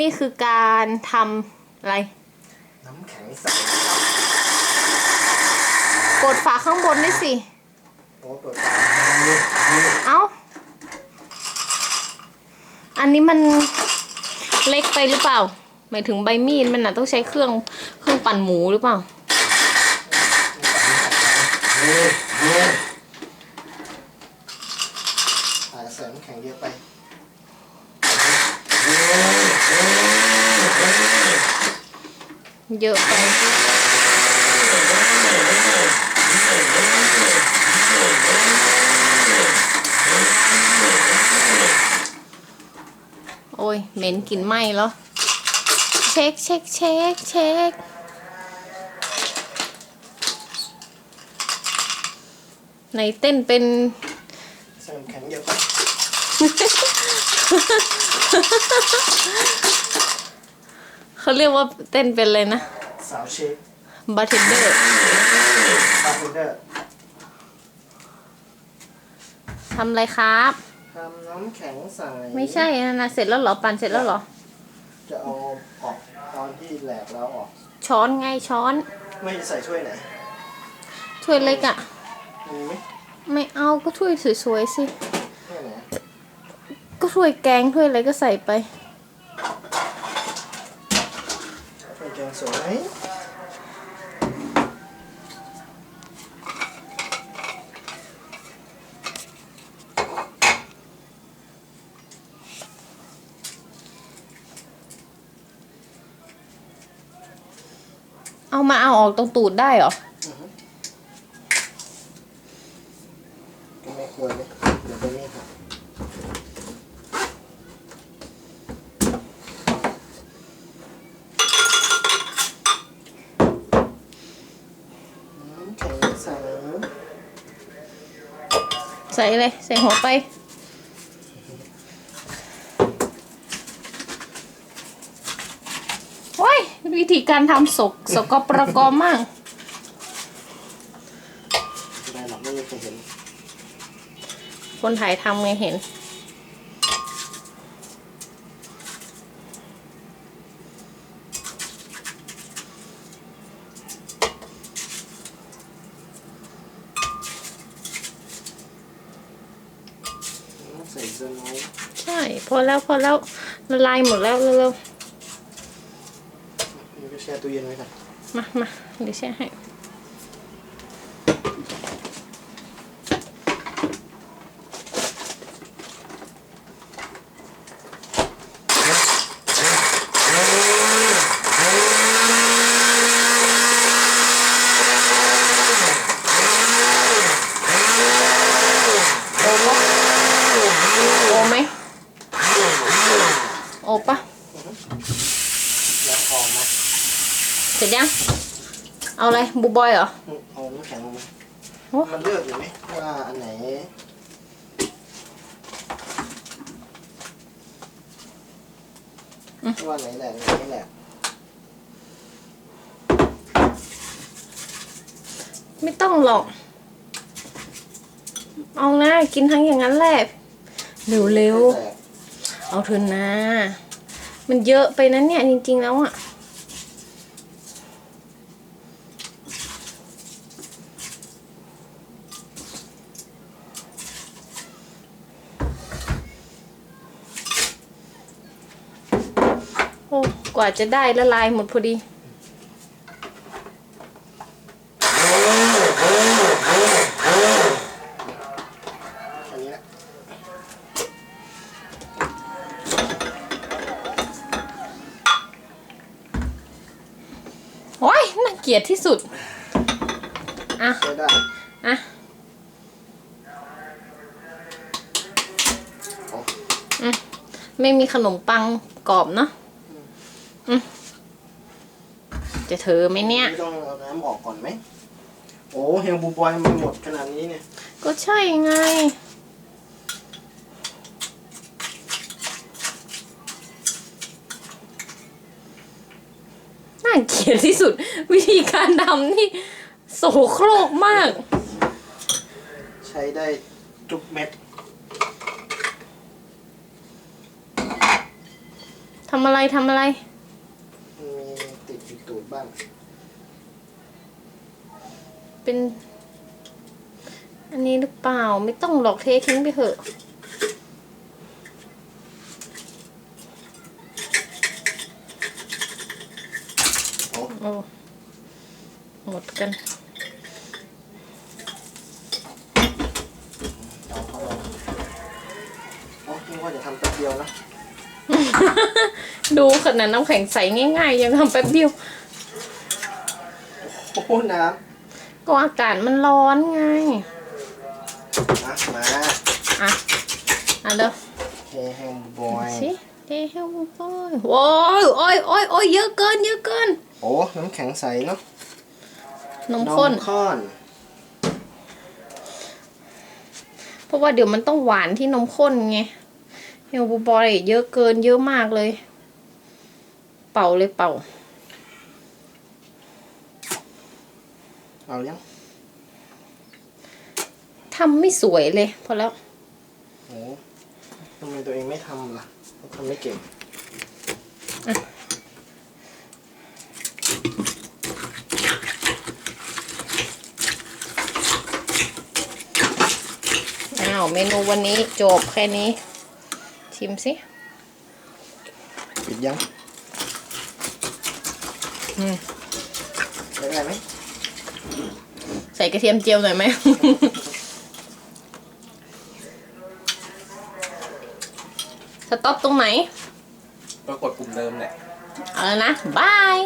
นี่คือการทำอะไร น้ำแข็งใสกดฝาข้างบนด้วยสิ โอ้เปิดฝานี่นี่เอ้า อันนี้มันเล็กไปหรือเปล่า หมายถึงใบมีดมันน่ะต้องใช้เครื่องเครื่องปั่นหมูหรือเปล่า นี่นี่อ่าใส่น้ำแข็งเยอะไป เยอะไปโอ้ย เหม็นกลิ่นไหม้แล้วเช็คเช็คเช็คเช็คในเต้นเป็นใส่น้ำแข็งเยอะไป เขาเรียกว่าเต้นเป็นเลยนะสาวเชฟบาร์เทนเดอร์บาร์เทนเดอร์ทำอะไรครับ ทำน้ำแข็งใสไม่ใช่นะนะเสร็จแล้วเหรอปั่นเสร็จแล้วเหรอ จะเอาออกตอนที่แหลกแล้วออก ช้อนไงช้อน ไม่ใส่ถ้วยไหนถ้วยเล็กอะ่ะมีไหมไม่เอาก็ถ้วยสวยๆสิ ถ้วยไหน ก็ถ้วยแกงถ้วยอะไรก็ใส่ไป ถ้วยแกง สวยไหมเอามาเอาออกตรงตูดได้เหรอก็ไม่ควรเลยเดี๋ยวตัวนี้ค่ะน้ำแข็งใส ใส่เลย ใส่หัวไป โอ้ย วิธีการทำสกสกปรกมากไม่ได้หรอกไม่เคยเห็น คนถ่ายทำไงเห็น ต้องใส่เสื้อน้อย ใช่ พอแล้วพอแล้วละลายหมดแล้วเร็วนี่ก็แช่ตู้เย็นไว้ก่อนๆมามาเดี๋ยวแช่ให้ โอไหม โอปะ แล้วออกมาเสร็จยัง เอาอะไรบูบอยเหรออืมเอาน้ำแข็งลงมาโอ้มันเลือกอยู่ไหมว่าอันไหนว่าไหนแหลกไหนไม่แหลกไม่ต้องหรอก เอานะกินทั้งอย่างนั้นแหละ เร็วแหลกๆ เอาเถอะนะ มันเยอะไปนั้นเนี่ยจริง ๆ แล้วอะโอ้กว่าจะได้ละลายหมดพอดี อันนี้แหละ โอ้ยน่าเก ลียดที่สุด อะ ใช้ได้อะ อืมไม่มีขนมปังกรอบเนาะอืมจะเธอไหมเนี่ย ไม่ต้องเอาน้ำออกก่อนไหม โอ้เฮลบูบอยมันหมดขนาดนี้เนี่ย ก็ใช่ไง น่าเกลียดที่สุด วิธีการทำนี่โสโครกมาก ใช้ได้ทุกเม็ด ทำอะไรทำอะไรมันมีติดอยู่ตูดบ้าง เป็น อันนี้หรือเปล่าไม่ต้องหลอกเททิ้งไปเถอะ โอ้ โอ้ หมดกันเอาเข้าลองโอ้นี่ว่าจะทำแป๊บเดียวนะ ดูขนาดน้ำแข็งใสง่ายๆ ยังทำแป๊บเดียว โอ้โหน้ก็อากาศมันร้อนไงำอะมาอะ อะเด้อเฮแฮมบอยสิเฮ้ยโอ้ยโอ้ยโอ้ยโอ้ยโอ้ยเยอะเกิน เยอะเกิน โอ้ น้ำแข็งใสเนาะ นมข้น ข้น เพราะว่าเดี๋ยวมันต้องหวานที่นมข้นไงเฮลบูบอยเยอะเกินเยอะมากเลย เป่าเลยเป่า เอายังทำไม่สวยเลยพอแล้วโอ้ทำไมตัวเองไม่ทำล่ะทำไม่เก่งาวเมนูวันนี้จบแค่นี้ ชิมสิปิดยังอืมได้ได้ไหมใส่กระเทียมเจียวหน่อยไหม สต็อปตรงไหน ก็กดปุ่มเดิมแหละ เอาแล้วนะ บาย